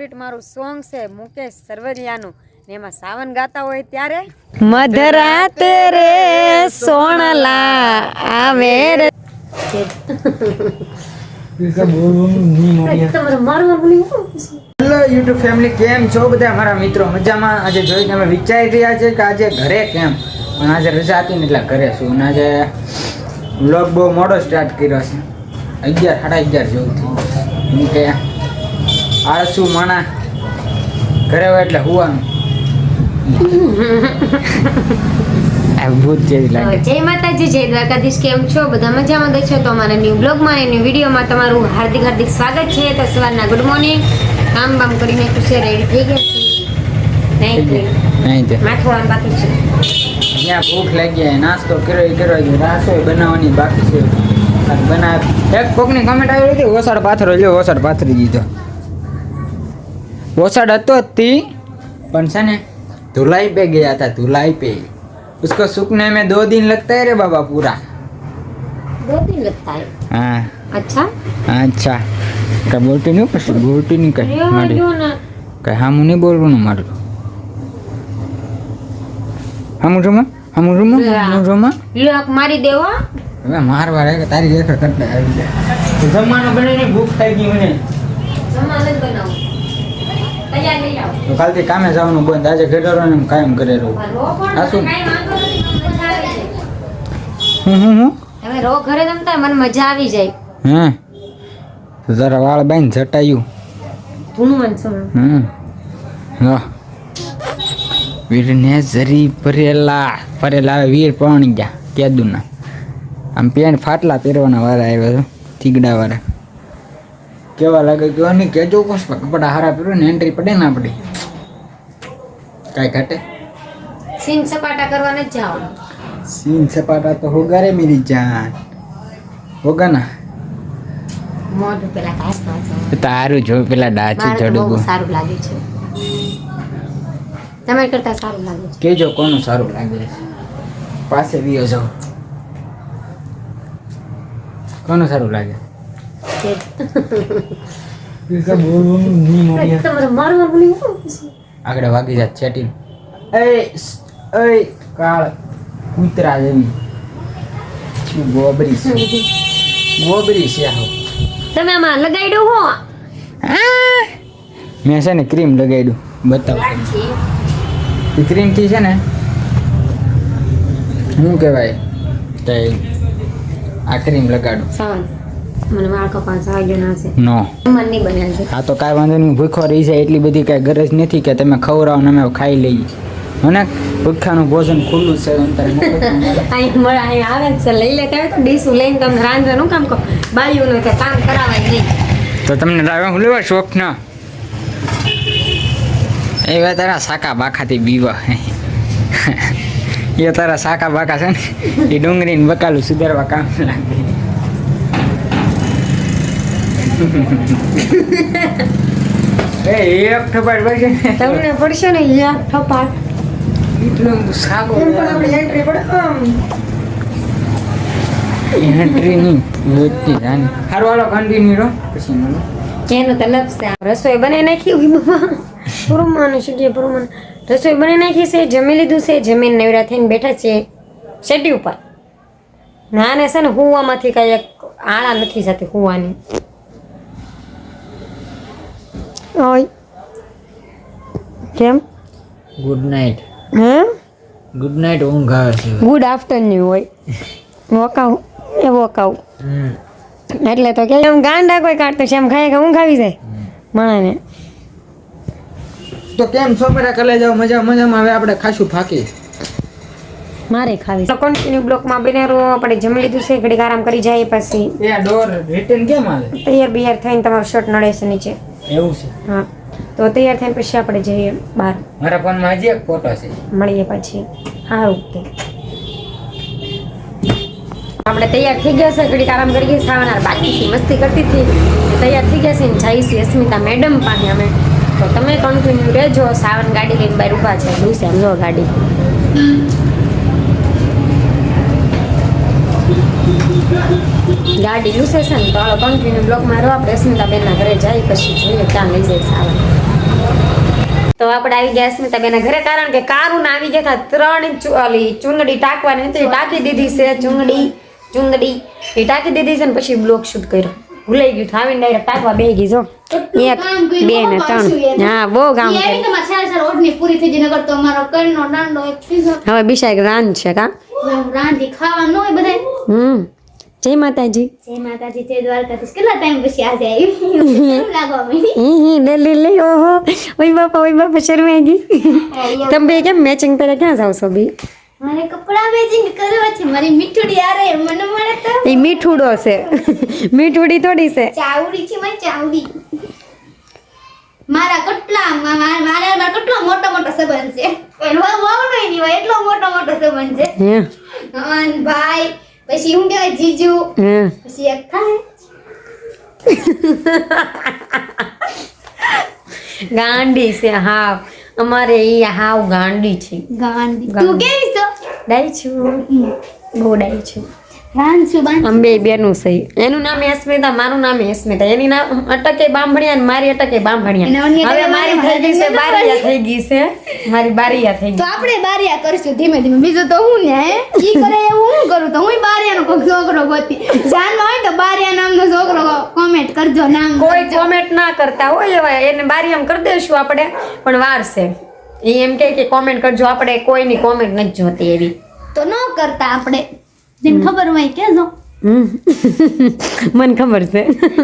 Favourite મારું song છે મુકેશ સરવરિયાનું ને એમાં સાવન ગાતા હોય ત્યારે? મધરાતે રે સોણલા આવે રે. હેલો યુટ્યુબ ફેમિલી કેમ છો બધા? મારા મિત્રો મજામાં. આજે જોઈને અમે વિચારી રહ્યા છે કે આજે ઘરે કેમ? પણ આજે રજા હતી ને એટલે ઘરે છું. અને આજે વ્લોગ બહુ મોડો સ્ટાર્ટ કર્યો છે. અગિયાર સાડા અગિયાર જેવું થયું. કે આળસુ માણા ઘરે હોય એટલે હુવાનું. ભૂત જેવી લાગે. જય માતાજી જય દ્વારકાધીશ કેમ છો? બધા મજામાં તો છો? તો અમારા ન્યૂ બ્લોગમાં અને ન્યૂ વિડીયોમાં તમારું હાર્દિક હાર્દિક સ્વાગત છે. તો સવારના ગુડ મોર્નિંગ કામ બામ કરીને ખુશી રેડી થઈ ગયા છીએ. નહીં તે બાકી છે. જ્યાં ભૂખ લાગી નાસ્તો કર્યો એ કર્યો છે રસોઈ બનાવવાની બાકી છે. બનાવ એક કોકની કમેન્ટ આવી હતી ઓસાડ પાથરો લ્યો ઓસાડ પાથરી દીધો. વરસાદ હતો હતી પણ છે ને धुलाई पे गया था धुलाई पे उसको सूखने में दो दिन लगता है रे बाबा पूरा दो दिन लगता है हाँ अच्छा अच्छा क्या बोलते नहीं पस बोलते नहीं कहीं मारे कहीं हम उन्हें बोल रहे मारे हम रोमा हम रोमा हम रोमा लोक मारी देवा હવે मार વાળે કે तारी દેખર કરતા આવી जमाना बने नहीं भूख थाई की मैंने જમવાનું બનાવું તો કાલથી કામે જવાનું બંધ. આજે ખેડરો ને કાયમ કરે રહું. હા શું? હું હું હું તમે રો ઘરે જમતા મને મજા આવી જાય. હે? જરા વાળ બાંધ જટાયું મને હમ. હા વીરને જરી ભરેલા. આવે વીર પાણી ગયા કેદુના. આમ પેન્ટ ફાટલા પહેરવાના વાળા આવ્યા છે થીગડા વાળા. કેવા લાગે કે નહીં કેજો કોસ કપડા હારા પહેરો ને એન્ટ્રી પડે ના પડે કાંઈ ઘટે સીન સપાટા કરવા નથી જવાનું सीन सपाटा तो होगा रे मेरी जान होगा ना મોઢું પેલા ઘાસ ઘાસ તારું જો પેલા ડાચી મારે તો બહુ ચડવું સારું લાગે છે તમારે કરતા સારું લાગે છે કેજો કોનું સારું લાગે છે પાસે વિયો જાવ કોનું સારું લાગે આગળ વાગી જાત ચેટિંગ એ એ કાળ કૂતરા જેવી. શું ગોબરી છે? ગોબરી છે આહો તમે આમાં લગાડ્યું હો? મેં છે ને ક્રીમ લગાડ્યું. બતાવો. એ ક્રીમથી છે ને શું કહેવાય? આ ક્રીમ લગાડું. સાવન. મને વાળ કપા સાગ્યો ના છે. નો. મન નહીં બન્યા છે. આ તો કાંઈ વાંધો નહીં ભૂખો રહી જાય એટલી બધી કાંઈ ગરજ નથી કે તમે ખવડાવો ને અમે ખાઈ લઈએ. મને ભૂખાનું ભોજન ખુલ્લું છે અહીં મળે અહીં આવે જ છે. લઈ લે હોય તો ડીશું લઈને તમને રાંધવાનું કામ કહો બાયુનું કે કામ કરાવાય નહીં. તો તમને લાવ્યા હું લેવા શોખ ના એ હવે તારા સાકા બાખાથી બીવા. એ તારા સાકા બાકા છે ને એ ડુંગળીને બકાલું સુધારવા કામ લાગે. એ એક ઠપાડ પડશે તમને પડશે ને યા ઠપાટ એટલું સાગો. એન્ટ્રી પડે આમ. એન્ટ્રી નહીં વધતી જાની હારું હાલો કન્ટિન્યુ રહો. પછી મળો એનું તો લપસે રસોઈ બનાવી નાખી બાબા પુરુમાનું શું કે પુરુમાન? રસોઈ બનાવી નાખી છે જમી લીધું છે જમીન નવરા થઈને બેઠા છે. શેટી ઉપર. નાને છે ને હુવામાંથી કાંઈ આળા નથી જતી હુવાની. ઓય. કેમ? ગુડ નાઇટ હે? ગુડ નાઇટ ઊંઘ આવે છે. ગુડ આફ્ટરનૂન હોય. વોકાઉ એ વોકાઉ. એટલે તો કે એમ ગાંડા કોઈ કાઢતો છે એમ ખાય કે ઊંઘ આવી જાય. માણાને. તો કેમ પેલા કલે જાવ મજા મજામાં હવે આપણે ખાશું ફાકી. મારે ખાવી. તો કન્ટિન્યુ બ્લોકમાં બને રહો. આપણે જમી લીધું છે. ઘડીક આરામ કરી જાય પછી. એ ડોર રિટર્ન કેમ આવે? તૈયાર બિયાર થઈને તમારો શર્ટ નડે છે નીચે. એવું છે. હા. તો તૈયાર થઈને પછી આપણે જઈએ બહાર. મારા ફોનમાં હજી એક ફોટો છે. મળીએ પછી. હા ઓકે. આપણે તૈયાર થઈ ગયા છે ઘડીક આરામ કરીએ સાવનાર બાકી હતી મસ્તી કરતી હતી. તૈયાર થઈ ગયા છે ને જઈશું અસ્મિતા મેડમ પાસે અમે. તો તમે કન્ટિન્યુ રહેજો સાવન ગાડી લઈને બહાર ઊભા છે. લૂસે છે જો ગાડી. ગાડી લૂસે છે ને તો કન્ટિન્યુ બ્લોક રહો આપણે અસ્મિતા બેનના ઘરે જાય પછી જોઈએ ક્યાં લઈ જઈશ સાવન તો આપણે આવી ગયા સ્મિતાબેનના ઘરે કારણ કે કારું આવી ગયા હતા ત્રણ ઓલી ચુંદડી ટાંકવાની હતી. ટાંકી દીધી છે ચુંદડી ચુંદડી એ ટાંકી દીધી છે ને પછી બ્લોક શૂટ કર્યો. ભૂલાઈ ગયું થાવીને ડાયરેક્ટ ટાંકવા બે ગઈ જો. એક બે ને ત્રણ. હા બહુ આવી પીઝો હવે બીજા એક રાન છે કા? રાન ખાવાનું હોય બધાય. હમ. જય માતાજી. જય માતાજી જય દ્વારકાધીશ. કેટલા ટાઈમ પછી આજે આવી? લાગવા માંડી હી હી લે લે લે ઓહો. ઓય બાપા ઓય બાપા શરમાઈ ગઈ. તમે બે કેમ મેચિંગ પહેરે ક્યાં જાવ છો બી? મારે કપડા મેચિંગ કરવા છે. મારી મીઠુડી આરે મને મળે તો એ મીઠુડો છે. મીઠુડી થોડી છે. ચાવડી છે મારી ચાવડી. મારા કેટલા મારા મારા કેટલો મોટો મોટો સંબંધ છે. એનો નહીં હોય એટલો મોટો મોટો સંબંધ છે. હે? ભાઈ પછી હું કહેવાય જીજુ. પછી એક થાય. ગાંડી છે હાવ. અમારે એ હાવ ગાંડી છે. ગાંધી. તું કેવી છો? ડાઈ છું. બહુ ડાઈ છું. છું બાન સહી એનું નામ અસ્મિતા મારું નામ અસ્મિતા એની નામ અટકે બાંભણિયા ને મારી અટકે બાંભણિયા. હવે મારી થઈ ગઈ છે બારિયા થઈ ગઈ છે. મારી બારિયા થઈ તો આપણે બારિયા કરશું ધીમે ધીમે. બીજું તો હું ને ઈ કરે એવું હું કરું? તો હું બારિયાનો છોકરો ગોતી. જાનમાં હોય તો બારિયા નામનો છોકરો કોમેન્ટ કરજો નામ કોઈ કોમેન્ટ ના કરતા હોય એવા એને બારીયામ કરી દઈશું આપણે પણ વાર છે. એ એમ કે કોમેન્ટ કરજો આપણે કોઈની કોમેન્ટ નથી જોતી એવી. તો ન કરતા આપણે. જેને ખબર હોય કેજો. મને ખબર છે.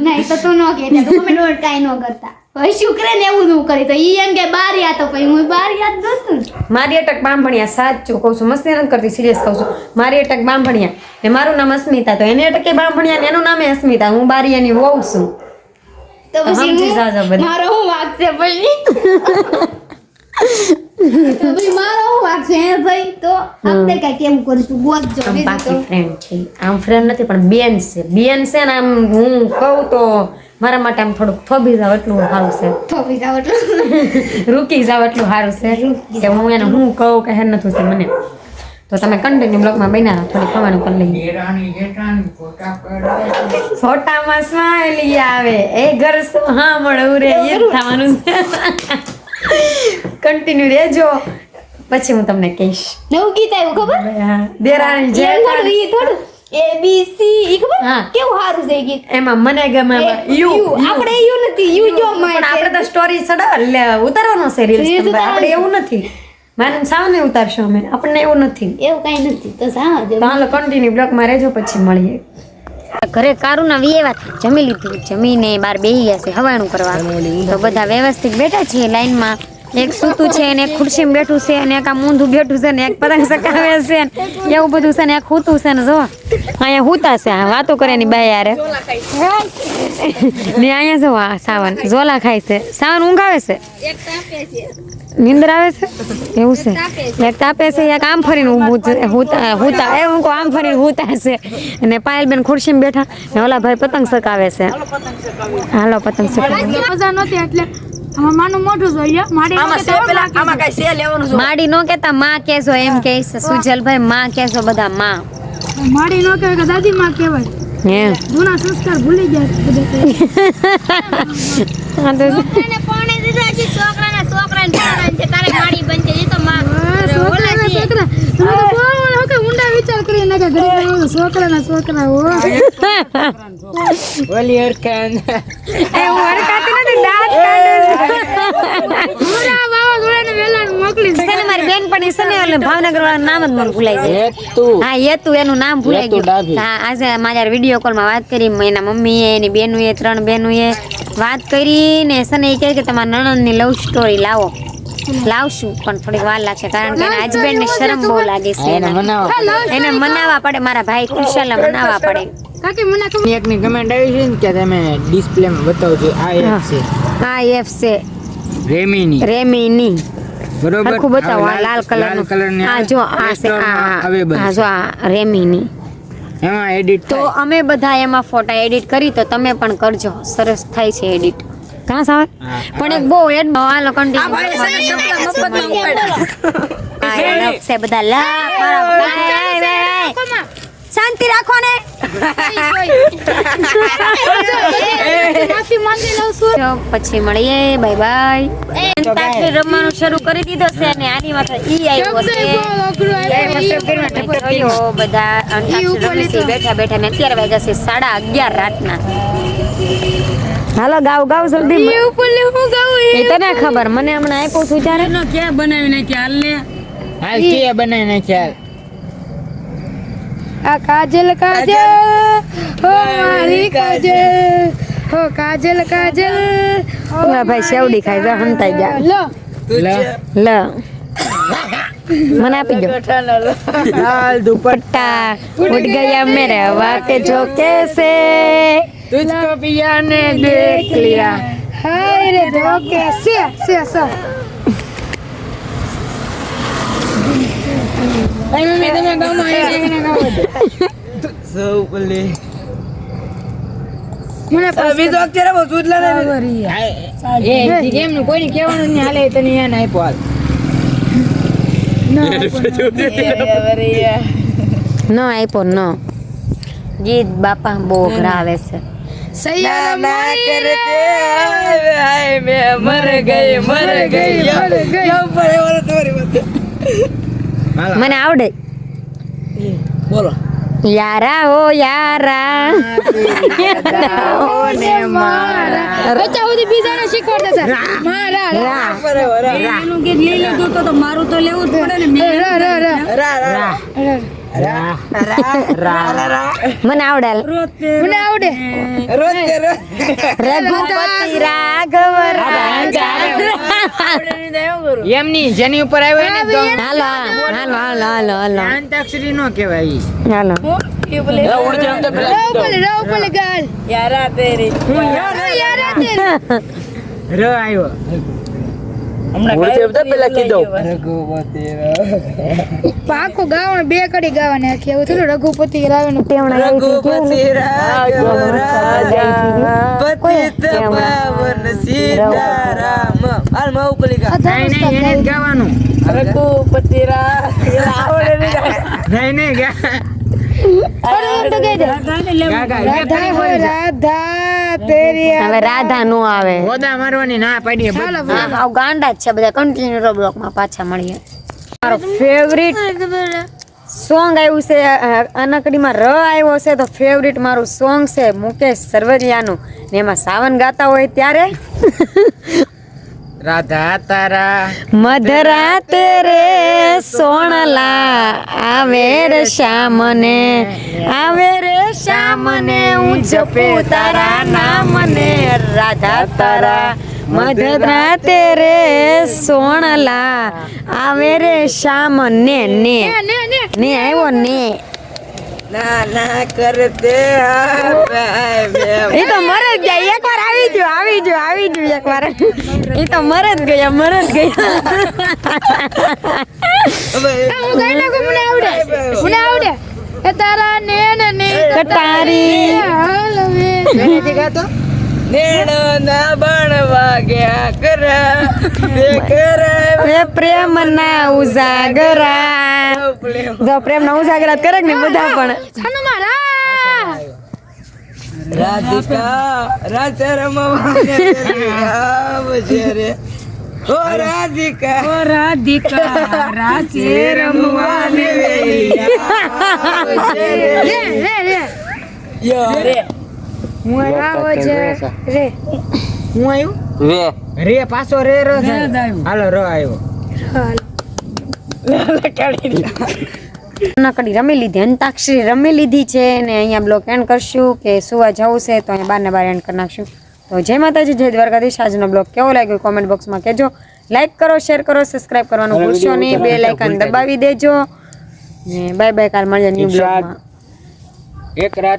નહીં તો તું ન કે તો કોમેન્ટ વોમેન્ટ કાંઈ ન કરતા. હવે શુક્રે ને એવું નું કરી તો ઈ એમ કે બારિયા તો પછી હું બાર યાદ નતું મારી અટક બાંભણિયા સાચું કહું છું મસ્તી નથી કરતી સિરિયસ કહું છું. મારી અટક બાંભણિયા ને મારું નામ અસ્મિતા તો એને અટકે બાંભણિયા ને એનું નામ અસ્મિતા હું બારીયાની વહુ છું. તો પછી. મારો હું વાગ છે પછી? તો મારો વાત છે ભાઈ? તો આપણે કઈ કેમ કરીશું ગોતજો આમ બીજું પાકી ફ્રેન્ડ છે. આમ ફ્રેન્ડ નથી પણ બેન છે. બેન છે ને આમ હું કહું તો મારા માટે આમ થોડુંક થોભી જાવ એટલું સારું છે. થોભી જાવ એટલું? રૂકી જાવ એટલું સારું છે. કે હું એને હું કહું કે હેર નથી થતું મને. તો તમે કન્ટિન્યુ બ્લોગમાં બન્યા થોડી કમાણી કરી લઈએ. ફોટામાં સ્માઈલી આવે. એ ઘર હા મળે ઉરે એ થવાનું છે. કન્ટિન્યુ રહેજો. પછી હું તમને કહીશ. નવું ગીત આવ્યું ખબર? દેરાણી એમ થોડું ઈ થોડું. એ બી સી ઈ ખબર? કેવું સારું છે ગીત? એમાં મને ગમે યુ. આપણે યુ નથી યુ જો પણ આપણે તો સ્ટોરી ચડાવ ઉતારવાનો છે રીલ્સ આપણે એવું નથી. મારે સાવને ઉતારશું અમે. આપણને એવું નથી. એવું કાંઈ નથી તો સાવ હાલો કન્ટિન્યુ બ્લોગમાં રહેજો પછી મળીએ. ઘરે કારુના વિયેવા જમી લીધું જમીને બાર બેહી ગયા છે હવાણું કરવા. તો બધા વ્યવસ્થિત બેઠા છીએ લાઈનમાં. એક સૂતું છે અને એક ખુરશીમાં બેઠું છે અને એક આ મૂંધું બેઠું છે ને એક પતંગ સકાવે છે ને એવું બધું છે ને એક હૂતું છે ને જો. અહીંયા હૂતા છે વાતો કરે ની બાય યારે ને અહીંયા જો સાવન, ઝોલા ખાય છે. સાવન ઊંઘ આવે છે? નિંદર આવે છે? એવું છે. એક તાપે છે, એક આમ ફરીને હુતા હુતા, એ હું આમ ફરીને હૂતા છે. અને પાયલબેન ખુરશીમાં બેઠા ને ઓલા ભાઈ પતંગ સકાવે છે. હાલો, પતંગ સકાવે મજા નહોતી એટલે માનું મોઢું જોઈએ માડી નો કેતા માં કેસો એમ કે છે સુજલભાઈ માં કેસો બધા માં. માડી નો કે દાદી માં કહેવાય. હે જૂના સંસ્કાર ભૂલી ગયા છે બધા છોકરાને પરણે દીધા છે છોકરાના છોકરાને પરણે તારે ગાડી બનશે એ તો માં. છોકરા. તમે તો ઊંડા છોકરા હો. ઓલી. એ નથી દાંત કાઢું મોકલી મારી એટલે ભાવનગર વાળા નામ જ મને ભૂલાઈ જાય હેતુ. હા યેતુ એનું નામ ભૂલાઈ ગયું. હા આજે મારા વીડિયો કોલમાં વાત કરી એના મમ્મીએ એની બેનુએ ત્રણ બેનુએ. વાત કરીને છે ને એ કહે કે તમારા નણંદની લવ સ્ટોરી લાવો. લાવશું પણ થોડીક વાર લાગશે કારણ કે એના હસબન્ડ ને શરમ બહુ લાગે છે. એને એને. મનાવો એને મનાવવા પડે મારા ભાઈ કુશાલને મનાવવા પડે. કાકી મને ખબર એકની કમેન્ટ આવી છે ને કે તમે ડિસ્પ્લેમાં બતાવજો આ એક છે. હા એફ છે. રેમીની. રેમીની. બરોબર? આખું બતાવો આ આ લાલ કલર કલરની હા જો આ છે આ આ. હા જો આ રેમીની. એમાં એડિટ તો અમે બધા એમાં ફોટા એડિટ કરી તો તમે પણ કરજો. સરસ થાય છે એડિટ કાં આવે પણ એક બહુ એડ બવા લપ છે બધા. હાય. શાંતિ રાખો ને. પછી મળીએ બાય. બાય રમવાનું શરૂ કરી દીધો છે અને આની માથે ઈ આવ્યો છે. બધા અંતાક્ષરી બેઠા બેઠા ને અત્યારે વાગ્યા છે સાડા અગિયાર રાતના. હાલો ગાવ ગાવ જલ્દી. ઉપર લે હું ગાવ એ તને ખબર મને હમણાં આપ્યો છું ત્યારે? ક્યાં બનાવી નાખ્યા? હાલ લે હાલ કે બનાવી નાખ્યા? આ કાજલ કાજલ. હો મારી કાજલ. હો કાજલ કાજલ. ઓલા ભાઈ શેવડી ખાઈ જા હંતાઈ જા. લો. લો. મને આપી દો. લાલ દુપટ્ટા. ઉડ ગયા મેરે વાકે જો કેસે? તુજકો પિયા ને દેખ લિયા. હાય રે ધોકે સે સે સે. સૌ પલ્લી મને બીજો અક્ષર બહુ સુધલા ને એ એમનું કોઈને કહેવાનું નહીં હાલે તને એને આપ્યો હાલ નો આપ્યો નો ગીત બાપા બહુ ઘરાવે છે સૈયા મર ગઈ મર ગઈ મને આવડે. બોલો. યારા હો યારા. બચ્ચા ઉધી બીજાને શીખવાડતા હતા. મારા રા. એનું ગીત લઈ લીધું તો તો મારું તો લેવું જ પડે ને. રા રા રા. મને આવડે. મને આવડે. રઘુપતિ રાઘવ રાજા. એમની જેની ઉપર આવ્યો ને તો હાલો હાલો હાલો હાલો હાલો અંતાક્ષરી નો કહેવાય. હાલો. પાકો ગાવાનું બે કડી ગાવાની આખી. એવું થયું રઘુપતિ રાવણ નહીં નહીં એને જ ગાવાનું. નહીં નહીં એને ગા. ગા બે રાધા હો રાધા તેરી હવે રાધા. નો આવે. મારવાની ના પાડીએ. ગાંડા જ છે બધા. કન્ટિન્યુ બ્લોકમાં પાછા મળીએ. મારો ફેવરિટ સોંગ આવ્યું છે અનકડીમાં ર આવ્યો છે તો ફેવરિટ મારું સોંગ છે મુકેશ સરવરિયાનું. ને એમાં સાવન ગાતા હોય ત્યારે રાધા તારા. મધરાત રે સોણલા આવે રે શ્યામને આવે રે શ્યામને હું જપું તારા નામને. રાધા તારા મધરાતે રે સોણલા આવે રે શ્યામને ને ને ને ને. આવ્યો ને. ના ના કરતે એ તો મરે જાય એકવાર આવી જો આવી જો આવી જો એકવાર એ તો મર ગયા મર જ ગયા હું ગાઈ નાખું મને આવડે. મને આવડે. એ તારા ને ને ને કટારી. હાલ હવે નેણો ના બણ વાગ્યા કર. પ્રેમ ના ઉજાગરા. જો પ્રેમ. ના ઉજાગરા કરે ને બધા પણ? રાધિકા રાધા રમવા આવજે રે ઓ રાધિકા ઓ રાધિકા રાધે રમવા ને રે હું રે રે આવો છે રે હું આવ્યું રે પાછો રે રો હાલો રો આવ્યો હાલ નકડી રમી લીધી અંતાક્ષરી રમી લીધી છે ને અહીંયા બ્લોક એન્ડ કરશું કે સુવા જવું છે તો અહીંયા બારને બાર એન્ડ કરી નાખશું. તો જય માતાજી જય દ્વારકાધીશ. આજનો બ્લોગ કેવો લાગ્યો કોમેન્ટ બોક્સમાં કહેજો. લાઇક કરો શેર કરો સબસ્ક્રાઇબ કરવાનું ભૂલશો નહીં. બે લાઇકન દબાવી દેજો. ને બાય બાય કાલ મળીએ ન્યૂ બ્લોગમાં એક રાત